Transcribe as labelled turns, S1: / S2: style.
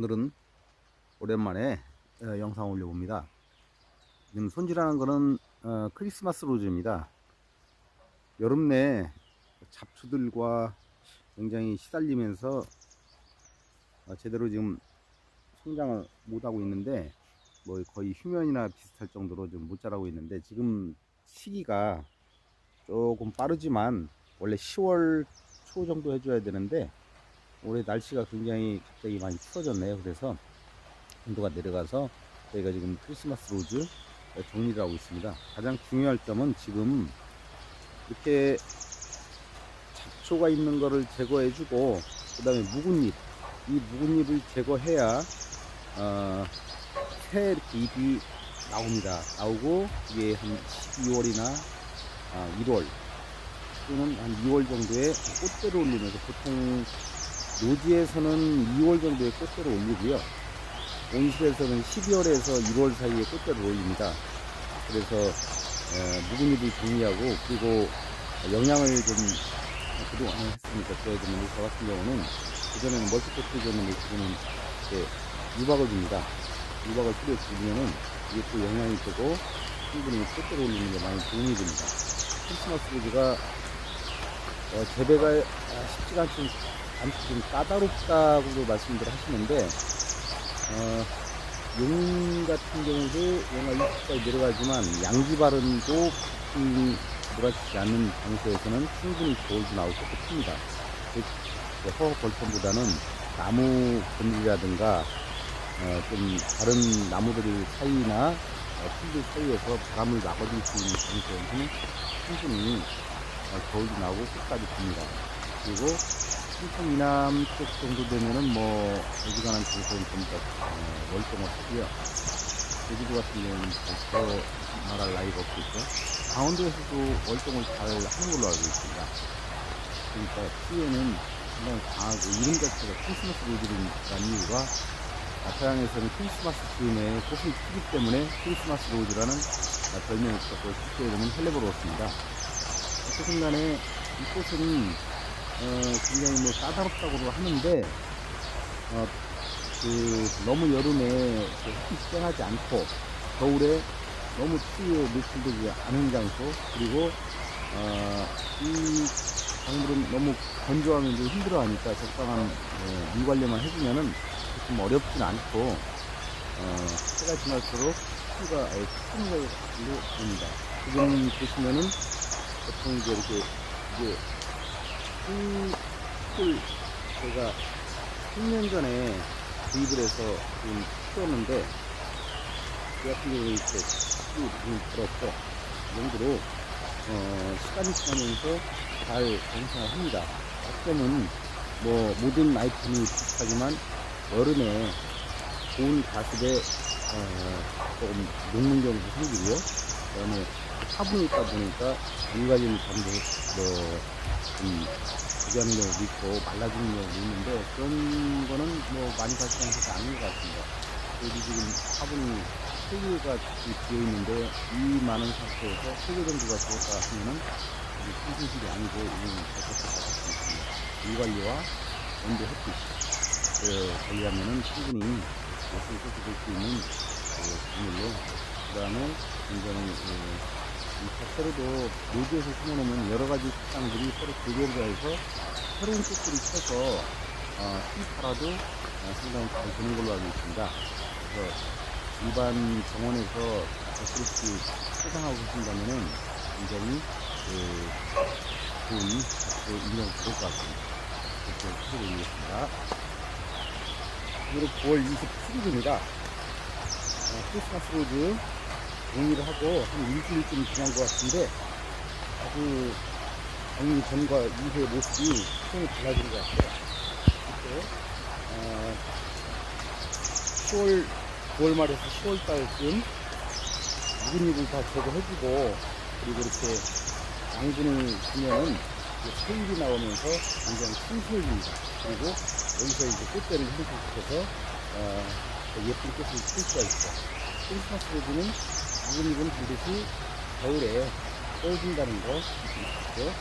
S1: 오늘은 오랜만에 어, 영상 올려봅니다. 지금 손질하는 거는 어, 크리스마스 로즈입니다. 여름 내 잡초들과 굉장히 시달리면서 어, 제대로 지금 성장을 못하고 있는데 뭐 거의 휴면이나 비슷할 정도로 좀 못 자라고 있는데 지금 시기가 조금 빠르지만 원래 10월 초 정도 해줘야 되는데 올해 날씨가 굉장히 갑자기 많이 추워졌네요. 그래서 온도가 내려가서 저희가 지금 크리스마스 로즈 정리를 하고 있습니다. 가장 중요할 점은 지금 이렇게 잡초가 있는 거를 제거해주고 그 다음에 묵은 잎, 이 묵은 잎을 제거해야 어, 새 이렇게 잎이 나옵니다. 나오고 이게 한 12월이나 아, 1월 또는 한 2월 정도에 꽃대를 올리면서 보통 노지에서는 2월 정도에 꽃대를 올리고요. 온실에서는 12월에서 1월 사이에 꽃대를 올립니다. 그래서 어, 묵은 잎을 정리하고 그리고 영양을 좀 그동안 했으니까 줘야 되는데 저 같은 경우는 그전에는 멀티포트 줬는데 지금은 유박을 줍니다. 유박을 뿌려 주면은 이게 또 영양이 되고 충분히 꽃대를 올리는 게 많이 도움이 됩니다. 크리스마스 로즈가 어, 재배가 쉽지가 않좀 않고 좀 까다롭다고도 말씀들 하시는데 어, 용 같은 경우도 영하 20까지 내려가지만 양지 발음도 음, 몰아치지 않는 장소에서는 충분히 겨울도 나오고 큽니다. 허허 벌판보다는 나무 건물이라든가 어, 좀 다른 나무들 사이나 어, 풀들 사이에서 바람을 막아줄 수 있는 장소에서는 충분히 어, 겨울도 나오고 끝까지 듭니다. 그리고 충청 이남 쪽 정도 되면은 뭐 어지간한 장소는 전부 다 어, 월동을 하고요. 제주도 같은 경우는 벌써 말할 나이가 없겠죠. 강원도에서도 월동을 잘 하는 걸로 알고 있습니다. 그러니까 피해는 상당히 강하고 이름 자체가 크리스마스 로즈라는 이유가 아타양에서는 크리스마스 즈음에 꽃이 피기 때문에 크리스마스 로즈라는 별명을 붙었고 쉽게 이름은 헬레버로 웠습니다. 어쨌든 간에 이 꽃은 어, 굉장히 뭐 까다롭다고 하는데 어, 그 너무 여름에 그 햇빛이 쨍하지 않고 겨울에 너무 추위에 노출되지 않은 장소 그리고 어, 이 작물은 너무 건조하면 좀 힘들어하니까 적당한 어, 물 관리만 해주면은 좀 어렵진 않고 어, 해가 지날수록 추위가 아예 크는 걸로 봅니다. 지금 보시면은 보통 이제 이렇게 이게 풀, 풀 제가 10년 전에 구입을 해서 지금 키웠는데 그 같은 경우는 이렇게 좀 들었고 이 정도로 어, 시간이 지나면서 잘 정상을 합니다. 가끔은 뭐 모든 아이템이 비슷하지만 여름에 좋은 가습에 어, 조금 녹는 경우도 생기고요. 그다음에 화분이 있다 보니까 물가진 잠도 뭐좀 부지하는 경우도 있고 말라지는 경우도 있는데 그런 거는 뭐 많이 발생하지 않은 것 같습니다. 여기 지금 화분이 3개가 비어 있는데 이 많은 상태에서 3개 정도가 죽었다 하면은 손실이 아니고 이건 잘못했다고 할수 있습니다. 물 관리와 온도 햇빛 그 관리하면은 충분히 꽃이 될수 있는 그 작물로 그 다음에 굉장히 자체로도 노지에서 심어놓으면 여러 가지 식당들이 서로 교배를 해서 새로운 꽃들이 펴서 어, 씨 팔아도 어, 상당히 잘 되는 걸로 알고 있습니다. 그래서 일반 정원에서 그렇게 포장하고 계신다면은 굉장히 그, 좋은 작고 인정이 될것 같습니다. 그렇게 해드리겠습니다. 오늘은 9월 27일입니다. 어, 크리스마스 로즈 정리를 하고 한 일주일쯤 지난 것 같은데 아주 정리 전과 이후의 모습이 손이 달라진 것 같아요. 이렇게 어, 10월 9월 말에서 10월 달쯤 잎을 다 제거해주고 그리고 이렇게 양분을 주면은 소일이 나오면서 굉장히 순수해집니다. 그리고 여기서 이제 꽃대를 형성시켜서 어, 예쁜 꽃을 필 수가 있죠. 크리스마스 로즈는 묵은 잎은 반드시 겨울에 떠준다는 거 잊지 마시고